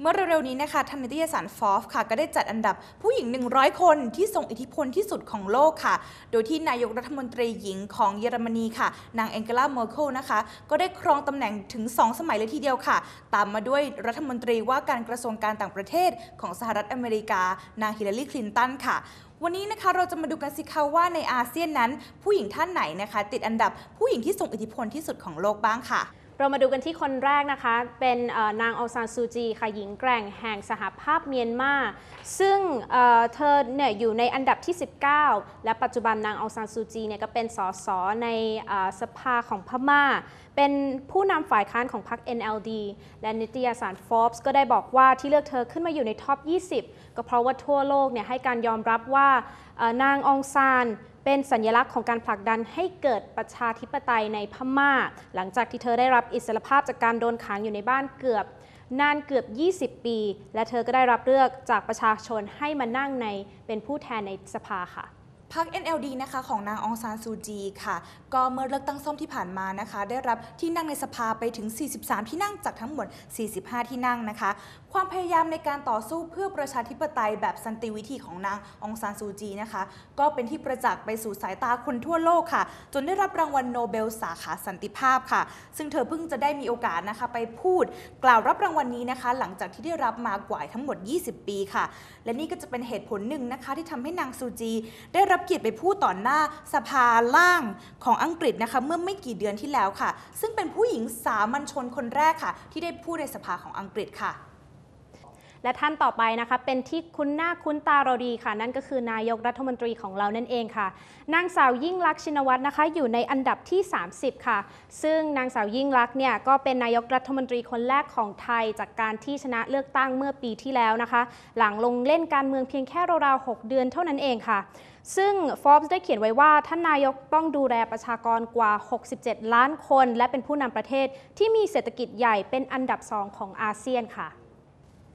เมื่อเร็วๆนี้นะคะทางนิตยสารฟอฟค่ะ ก็ได้จัดอันดับผู้หญิง 100 คนที่ทรงอิทธิพลที่สุดของโลกค่ะ โดยที่นายกรัฐมนตรีหญิงของเยอรมนีค่ะ นางแองเกลาเมอร์เคิลนะคะ ก็ได้ครองตำแหน่งถึง 2 สมัยเลยทีเดียวค่ะ ตามมาด้วยรัฐมนตรีว่าการกระทรวงการต่างประเทศของสหรัฐอเมริกา นางฮิลลารีคลินตันค่ะวันนี้นะคะเราจะมาดูกันสิคะว่าในอาเซียนนั้น ผู้หญิงท่านไหนนะคะ ติดอันดับผู้หญิงที่ทรงอิทธิพลที่สุดของโลกบ้างค่ะ เรามาดูกันที่คนแรกนะคะ เป็นนางองซานซูจีค่ะหญิงแกร่งแห่งสหภาพเมียนมา ซึ่งเธอเนี่ยอยู่ในอันดับที่ 19 และปัจจุบันนางองซานซูจีเนี่ยก็เป็นสสในสภาของพม่า เป็นผู้นำฝ่ายค้านของพรรค NLD และนิตยสาร Forbes ก็ได้บอกว่าที่เลือกเธอขึ้นมาอยู่ในท็อป 20 ก็เพราะว่าทั่วโลกเนี่ยให้การยอมรับว่านางองซาน เป็นสัญลักษณ์ของการผลักดันให้เกิดประชาธิปไตยในพม่า หลังจากที่เธอได้รับอิสรภาพจากการโดนขังอยู่ในบ้านเกือบนานเกือบ 20 ปี และเธอก็ได้รับเลือกจากประชาชนให้มานั่งในเป็นผู้แทนในสภาค่ะ พรรค NLD นะคะของนางองซานซูจีค่ะ ก็เมื่อเลือกตั้งซ่อมที่ผ่านมานะคะ ได้รับที่นั่งในสภาไปถึง 43 ที่นั่งจากทั้งหมด 45 ที่นั่งนะคะ ความพยายามในการต่อสู้เพื่อประชาธิปไตยแบบสันติวิธีของนางองซานซูจีนะคะ ก็เป็นที่ประจักษ์ไปสู่สายตาคนทั่วโลกค่ะ จนได้รับรางวัลโนเบลสาขาสันติภาพค่ะ ซึ่งเธอเพิ่งจะได้มีโอกาสนะคะไปพูด กล่าวรับรางวัลนี้นะคะ หลังจากที่ได้รับมากว่าทั้งหมด 20 ปีค่ะ และนี่ก็จะเป็นเหตุผลหนึ่งนะคะที่ทำให้นางซูจีได้รับับเกียรติไปพูดต่อหน้าสภาล่างของอังกฤษนะคะเมื่อไม่กี่เดือนที่แล้วค่ะ ซึ่งเป็นผู้หญิงสามัญชนคนแรกค่ะ ที่ได้พูดในสภาของอังกฤษค่ะ และท่านต่อไปนะคะเป็นที่คุ้นหน้าคุ้นตาเราดีค่ะ นั่นก็คือนายกรัฐมนตรีของเรานั่นเองค่ะ นางสาวยิ่งลักษณ์ชินวัตรนะคะ อยู่ในอันดับที่ 30 ค่ะ ซึ่งนางสาวยิ่งลักษณ์เนี่ยก็เป็นนายกรัฐมนตรีคนแรกของไทย จากการที่ชนะเลือกตั้งเมื่อปีที่แล้วนะคะ หลังลงเล่นการเมืองเพียงแค่ราวๆ6เดือนเท่านั้นเองค่ะซึ่ง Forbes ได้เขียนไว้ว่าท่านนายกต้องดูแลประชากรกว่า 67 ล้านคน และเป็นผู้นำประเทศที่มีเศรษฐกิจใหญ่เป็นอันดับสองของอาเซียนค่ะ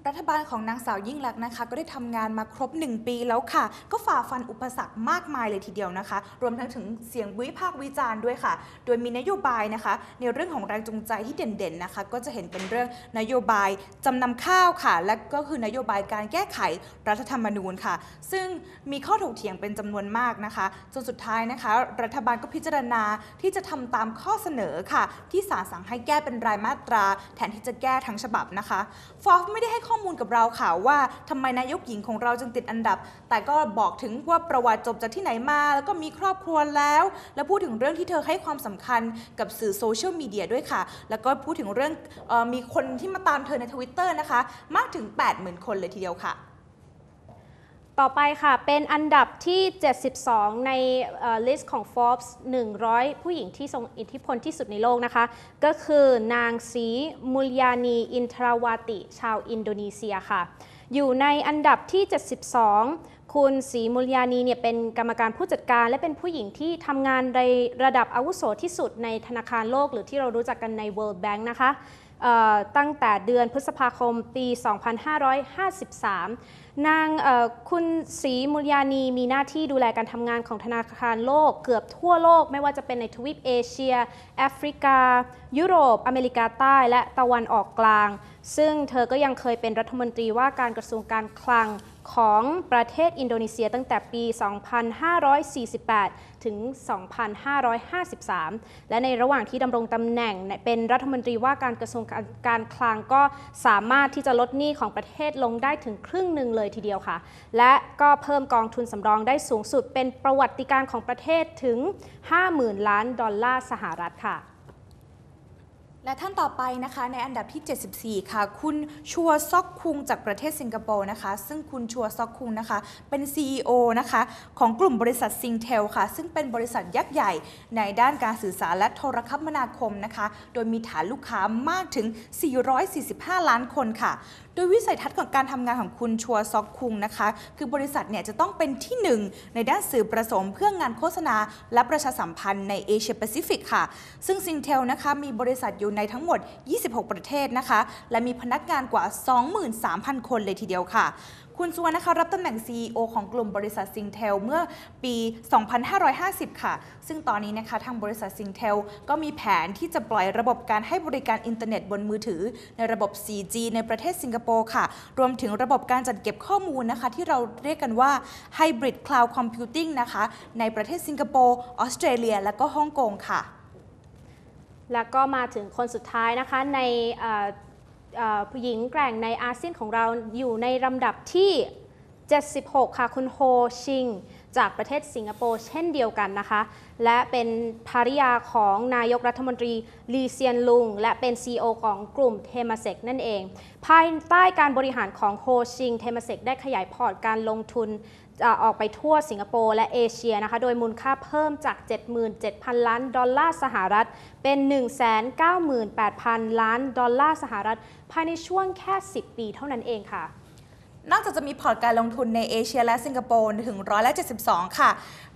รัฐบาลของนางสาวยิ่งลักษณ์นะคะ ก็ได้ทำงานมาครบ 1 ปีแล้วค่ะ ก็ฝ่าฟันอุปสรรคมากมายเลยทีเดียวนะคะ รวมทั้งถึงเสียงวิพากษ์วิจารณ์ด้วยค่ะ โดยมีนโยบายนะคะ ในเรื่องของแรงจูงใจที่เด่นๆนะคะ ก็จะเห็นเป็นเรื่องนโยบายจำนำข้าวค่ะ และก็คือนโยบายการแก้ไขรัฐธรรมนูญค่ะ ซึ่งมีข้อถกเถียงเป็นจำนวนมากนะคะจนสุดท้ายนะคะ รัฐบาลก็พิจารณาที่จะทำตามข้อเสนอค่ะ ที่ศาลสั่งให้แก้เป็นรายมาตรา แทนที่จะแก้ทั้งฉบับนะคะฟอฟไม่ได้ให้ข้อข้อมูลกับเราค่ะว่าทำไมนายกหญิงของเราจึงติดอันดับ แต่ก็บอกถึงว่าประวัติจบจากที่ไหนมา แล้วก็มีครอบครัวแล้ว แล้วพูดถึงเรื่องที่เธอให้ความสำคัญกับสื่อโซเชียลมีเดียด้วยค่ะ แล้วก็พูดถึงเรื่องออมีคนที่มาตามเธอในทวิตเตอร์นะคะ มากถึง 80,000 คนเลยทีเดียวค่ะ ต่อไปค่ะ เป็นอันดับที่ 72 ในลิสต์ของ Forbes 100 ผู้หญิงที่ทรงอิทธิพลที่สุดในโลกนะคะ ก็คือนางสีมุลยานีอินทราวาติ ชาวอินโดนีเซียค่ะ อยู่ในอันดับที่ 72 คุณสีมุลยานีเนี่ยเป็นกรรมการผู้จัดการ และเป็นผู้หญิงที่ทำงานในระดับอาวุโสที่สุดในธนาคารโลก หรือที่เรารู้จักกันใน World Bank นะคะ ตั้งแต่เดือนพฤษภาคมปี 2553 นางคุณศรีมุลยานีมีหน้าที่ดูแลการทำงานของธนาคารโลกเกือบทั่วโลก ไม่ว่าจะเป็นในทวีปเอเชีย แอฟริกา ยุโรป อเมริกาใต้ และตะวันออกกลาง ซึ่งเธอก็ยังเคยเป็นรัฐมนตรีว่าการกระทรวงการคลังของประเทศอินโดนีเซียตั้งแต่ปี 2548 ถึง 2553 และในระหว่างที่ดำรงตำแหน่งเป็นรัฐมนตรีว่าการกระทรวงการคลังก็สามารถที่จะลดหนี้ของประเทศลงได้ถึงครึ่งหนึ่งเลยทีเดียวค่ะ และก็เพิ่มกองทุนสำรองได้สูงสุดเป็นประวัติการของประเทศถึง 50,000 ล้านดอลลาร์สหรัฐค่ะ และท่านต่อไปนะคะในอันดับที่ 74 ค่ะ คุณชัวซอกคุงจากประเทศสิงคโปร์นะคะ ซึ่งคุณชัวซอกคุงนะคะ เป็น CEO นะคะ ของกลุ่มบริษัทซิงเทลค่ะ ซึ่งเป็นบริษัทยักษ์ใหญ่ในด้านการสื่อสารและโทรคมนาคมนะคะ โดยมีฐานลูกค้ามากถึง 445 ล้านคนค่ะ โดยวิสัยทัศน์ของการทำงานของคุณชัวซอกคุงนะคะ คือบริษัทเนี่ยจะต้องเป็นที่หนึ่งในด้านสื่อประสมเพื่องานโฆษณา และประชาสัมพันธ์ในเอเชียแปซิฟิกค่ะ ซึ่งซิงเทลนะคะมีบริษัทอยู่อยู่ในทั้งหมด 26 ประเทศนะคะ และมีพนักงานกว่า 23,000 คนเลยทีเดียวค่ะคุณสุวรรณนะคะรับตำแหน่ง CEO ของกลุ่มบริษัทซิงเทลเมื่อปี 2550 ค่ะ ซึ่งตอนนี้นะคะทางบริษัทซิงเทลก็มีแผนที่จะปล่อยระบบการให้บริการอินเทอร์เน็ตบนมือถือ ในระบบ 4G ในประเทศสิงคโปร์ค่ะ รวมถึงระบบการจัดเก็บข้อมูลนะคะ ที่เราเรียกกันว่า Hybrid Cloud Computing นะคะ ในประเทศสิงคโปร์ออสเตรเลีย และก็ฮ่องกงค่ะ แล้วก็มาถึงคนสุดท้ายนะคะในผู้หญิงแกร่งในอาเซียนของเราอยู่ในลำดับที่ 76 ค่ะ คุณโฮชิง จากประเทศสิงคโปร์เช่นเดียวกันนะคะ และเป็นภริยาของนายกรัฐมนตรีลีเซียนลุง และเป็น CEO ของกลุ่มเทม a เซกนั่นเอง ภายใต้การบริหารของโฮชิง เทม a เซกได้ขยายพอร์ตการลงทุน ออออกไปทั่วสิงคโปร์และเอเชียนะคะ โดยมูลค่าเพิ่มจาก 77,000 ล้านดอลลาร์สหรัฐ เป็น 198,000 ล้านดอลลาร์สหรัฐ ภายในช่วงแค่ 10 ปีเท่านั้นเองค่ะ นอกจากจะมีพอร์ตการลงทุนในเอเชียและสิงคโปร์ถึงร้อยละ72 ค่ะ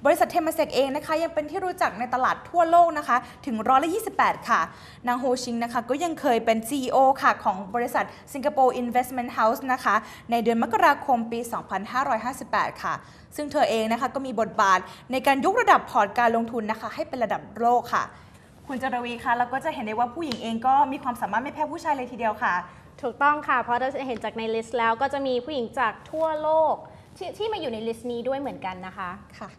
บริษัทเทมเซกเองนะคะ ยังเป็นที่รู้จักในตลาดทั่วโลกนะคะ ถึงร้อยละ28 ค่ะ นางโฮชิงนะคะ ก็ยังเคยเป็น CEO ค่ะ ของบริษัท Singapore Investment House นะคะ ในเดือนมกราคมปี 2558 ค่ะ ซึ่งเธอเองนะคะก็มีบทบาทในการยกระดับพอร์ตการลงทุนนะคะ ให้เป็นระดับโลกค่ะ คุณจรวีคะเราก็จะเห็นได้ว่าผู้หญิงเองก็มีความสามารถไม่แพ้ผู้ชายเลยทีเดียวค่ะ ถูกต้องค่ะ เพราะเราจะเห็นจากในลิสต์แล้วก็จะมีผู้หญิงจากทั่วโลกที่ที่มาอยู่ในลิสต์นี้ด้วยเหมือนกันนะคะ ค่ะ